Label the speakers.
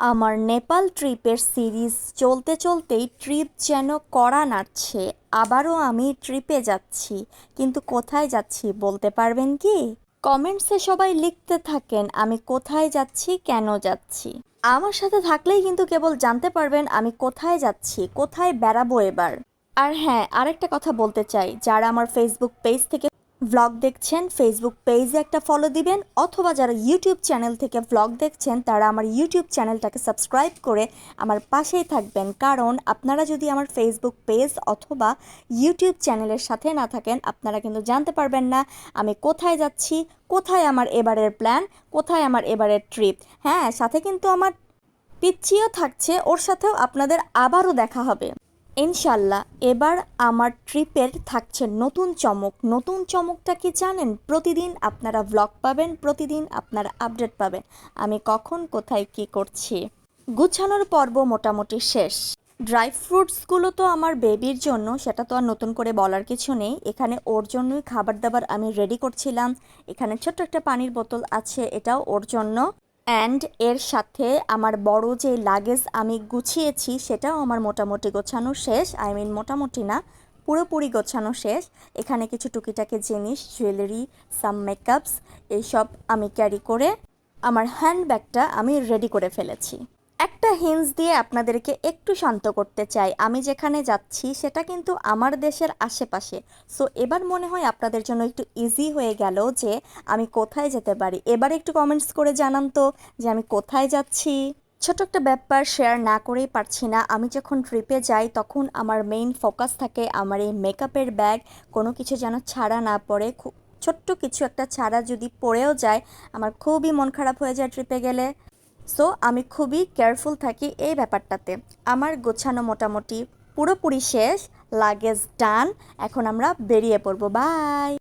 Speaker 1: আমার নেপাল ট্রিপের সিরিজ চলতে চলতেই ট্রিপ যেন কড়া নাড়ছে, আবারও আমি ট্রিপে যাচ্ছি। কিন্তু কোথায় যাচ্ছি বলতে পারবেন কি? কমেন্টসে সবাই লিখতে থাকেন, আমি কোথায় যাচ্ছি, কেন যাচ্ছি। আমার সাথে থাকলেই কিন্তু কেবল জানতে পারবেন আমি কোথায় যাচ্ছি, কোথায় বেড়াবো এবার। আর হ্যাঁ আরেকটা কথা বলতে চাই, যারা আমার ফেসবুক পেজ থেকে ভ্লগ দেখছেন ফেসবুক পেজে একটা ফলো দিবেন, অথবা যারা ইউটিউব চ্যানেল থেকে ভ্লগ দেখছেন, তারা আমার ইউটিউব চ্যানেলটাকে সাবস্ক্রাইব করে আমার পাশেই থাকবেন। কারণ আপনারা যদি আমার ফেসবুক পেজ অথবা ইউটিউব চ্যানেলের সাথে না থাকেন, আপনারা কিন্তু জানতে পারবেন না আমি কোথায় যাচ্ছি, কোথায় আমার এবারের প্ল্যান কোথায় আমার এবারের ট্রিপ হ্যাঁ সাথে কিন্তু আমার পিচ্ছিও থাকছে, ওর সাথেও আপনাদের আবারও দেখা হবে। ইনশাল্লাহ, এবার আমার ট্রিপের থাকছে নতুন চমক। নতুন চমকটা কি জানেন? প্রতিদিন আপনারা ভ্লগ পাবেন, প্রতিদিন আপনারা আপডেট পাবেন। আমি কখন, কোথায়, কি করছি? গুছানোর পর্ব মোটামুটি শেষ। ড্রাই ফ্রুটসগুলো তো আমার বেবির জন্য, সেটা তো আর নতুন করে বলার কিছু নেই। এখানে ওর জন্যই খাবার দাবার আমি রেডি করছিলাম। এখানে ছোট্ট একটা পানির বোতল আছে, এটাও ওর জন্য। অ্যান্ড এর সাথে আমার বড় যে লাগেজ আমি গুছিয়েছি, সেটাও আমার মোটামুটি গোছানো শেষ। আই মিন মোটামুটি না, পুরোপুরি গোছানো শেষ। এখানে কিছু টুকিটাকি জিনিস জুয়েলারি সাম মেকআপস এইসব আমি ক্যারি করে আমার হ্যান্ডব্যাগটা আমি রেডি করে ফেলেছি। একটা হিন্স দিয়ে আপনাদেরকে একটু শান্ত করতে চাই। আমি যেখানে যাচ্ছি, সেটা কিন্তু আমার দেশের আশেপাশে। সো এবার মনে হয় আপনাদের জন্য একটু ইজি হয়ে গেল যে আমি কোথায় যেতে পারি। এবার একটু কমেন্টস করে জানান তো যে আমি কোথায় যাচ্ছি। ছোট একটা ব্যাপার শেয়ার না করেই পারছি না। আমি যখন ট্রিপে যাই, তখন আমার মেইন ফোকাস থাকে আমার এই মেকআপের ব্যাগ কোনো কিছু যেন ছাড়া না পড়ে। খুব ছোট্ট কিছু একটা ছাড়া যদি পড়েও যায়, আমার খুবই মন খারাপ হয়ে যায় ট্রিপে গেলে। সো আমি খুবই কেয়ারফুল থাকি এই ব্যাপারটাতে। আমার গোছানো মোটামুটি পুরোপুরি শেষ লাগেজ ডান এখন আমরা বেরিয়ে পড়ব। বাই